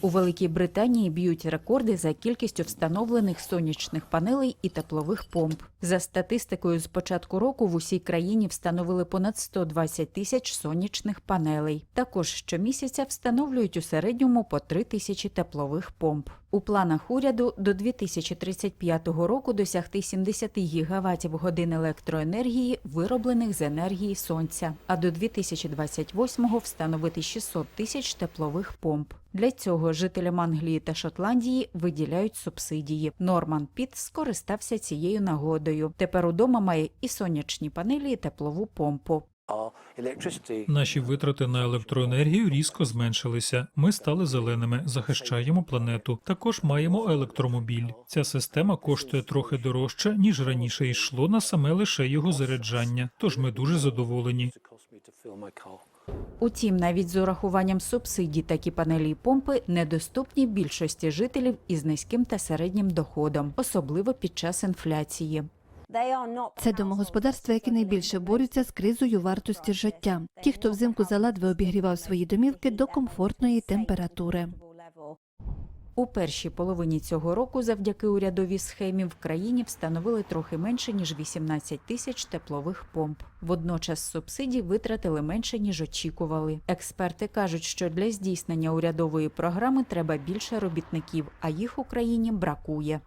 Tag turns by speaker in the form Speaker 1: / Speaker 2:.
Speaker 1: У Великій Британії б'ють рекорди за кількістю встановлених сонячних панелей і теплових помп. За статистикою, з початку року в усій країні встановили понад 120 тисяч сонячних панелей. Також щомісяця встановлюють у середньому по 3 тисячі теплових помп. У планах уряду до 2035 року досягти 70 гігаватів годин електроенергії, вироблених з енергії сонця, а до 2028-го встановити 600 тисяч теплових помп. Для цього жителям Англії та Шотландії виділяють субсидії. Норман Піт скористався цією нагодою. Тепер удома має і сонячні панелі, і теплову помпу.
Speaker 2: Наші витрати на електроенергію різко зменшилися. Ми стали зеленими, захищаємо планету. Також маємо електромобіль. Ця система коштує трохи дорожче, ніж раніше йшло на саме лише його заряджання. Тож ми дуже задоволені.
Speaker 1: Утім, навіть з урахуванням субсидій такі панелі й помпи недоступні більшості жителів із низьким та середнім доходом, особливо під час інфляції.
Speaker 3: Це домогосподарства, які найбільше борються з кризою вартості життя. Ті, хто взимку заладве обігрівав свої домівки до комфортної температури.
Speaker 1: У першій половині цього року, завдяки урядовій схемі, в країні встановили трохи менше ніж 18 тисяч теплових помп. Водночас субсидій витратили менше ніж очікували. Експерти кажуть, що для здійснення урядової програми треба більше робітників, а їх в Україні бракує.